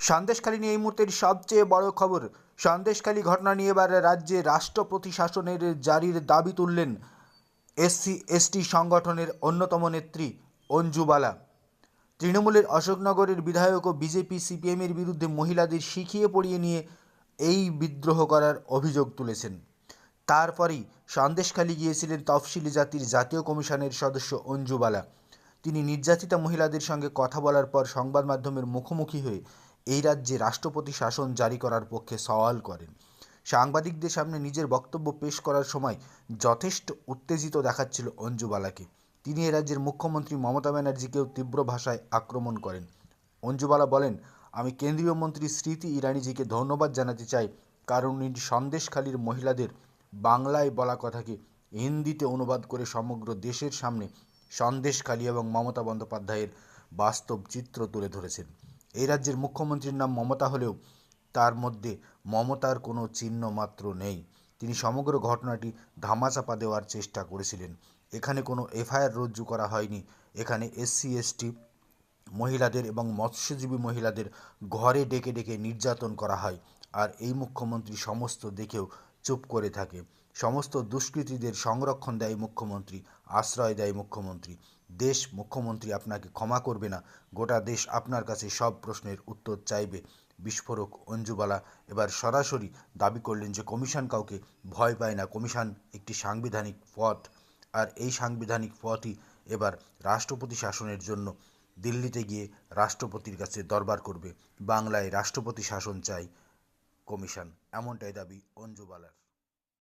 সন্দেশখালী নিয়ে এই মুহূর্তের সবচেয়ে বড় খবর। সন্দেশখালী ঘটনা নিয়ে এবার রাজ্যে রাষ্ট্রপতি শাসনের জারির দাবি তুললেন এসসি, এসটি সংগঠনের অন্যতম নেত্রী অঞ্জুবালা তৃণমূলের অশোকনগরের বিধায়ক ও বিজেপি সিপিএমের বিরুদ্ধে মহিলাদের শিখিয়ে পড়িয়ে নিয়ে এই বিদ্রোহ করার অভিযোগ তুলেছেন। তারপরেই সন্দেশখালী গিয়েছিলেন তফসিলি জাতির জাতীয় কমিশনের সদস্য অঞ্জু বালা। তিনি নির্যাতিতা মহিলাদের সঙ্গে কথা বলার পর সংবাদ মাধ্যমের মুখোমুখি হয়ে এই রাজ্যে রাষ্ট্রপতি শাসন জারি করার পক্ষে সওয়াল করেন। সাংবাদিকদের সামনে নিজের বক্তব্য পেশ করার সময় যথেষ্ট উত্তেজিত দেখাচ্ছিল অঞ্জুবালাকে। তিনি এ রাজ্যের মুখ্যমন্ত্রী মমতা ব্যানার্জিকেও তীব্র ভাষায় আক্রমণ করেন। অঞ্জুবালা বলেন, আমি কেন্দ্রীয় মন্ত্রী স্মৃতি ইরানিজিকে ধন্যবাদ জানাতে চাই, কারণ উনি সন্দেশখালীর মহিলাদের বাংলায় বলা কথাকে হিন্দিতে অনুবাদ করে সমগ্র দেশের সামনে সন্দেশখালী এবং মমতা বন্দ্যোপাধ্যায়ের বাস্তব চিত্র তুলে ধরেছেন। এই রাজ্যের মুখ্যমন্ত্রীর নাম মমতা হলেও তার মধ্যে মমতার কোনো চিহ্ন মাত্র নেই। তিনি সমগ্র ঘটনাটি ধামাচাপা দেওয়ার চেষ্টা করেছিলেন। এখানে কোনো এফআইআর রজ্জু করা হয়নি। এখানে এসসি, এসটি মহিলাদের এবং মৎস্যজীবী মহিলাদের ঘরে ডেকে ডেকে নির্যাতন করা হয়। আর এই মুখ্যমন্ত্রী সমস্ত দেখেও চুপ করে থাকে। সমস্ত দুষ্কৃতীদের সংরক্ষণ দেয় মুখ্যমন্ত্রী, আশ্রয় দেয় মুখ্যমন্ত্রী। দেশ মুখ্যমন্ত্রী আপনাকে ক্ষমা করবে না। গোটা দেশ আপনার কাছে সব প্রশ্নের উত্তর চাইবে। বিস্ফোরক অঞ্জুবালা এবার সরাসরি দাবি করলেন যে কমিশন কাউকে ভয় পায় না। কমিশন একটি সাংবিধানিক পথ। আর এই সাংবিধানিক পথই এবার রাষ্ট্রপতি শাসনের জন্য দিল্লিতে গিয়ে রাষ্ট্রপতির কাছে দরবার করবে। বাংলায় রাষ্ট্রপতি শাসন চাই। কমিশন এমনটাই দাবি অঞ্জুবালার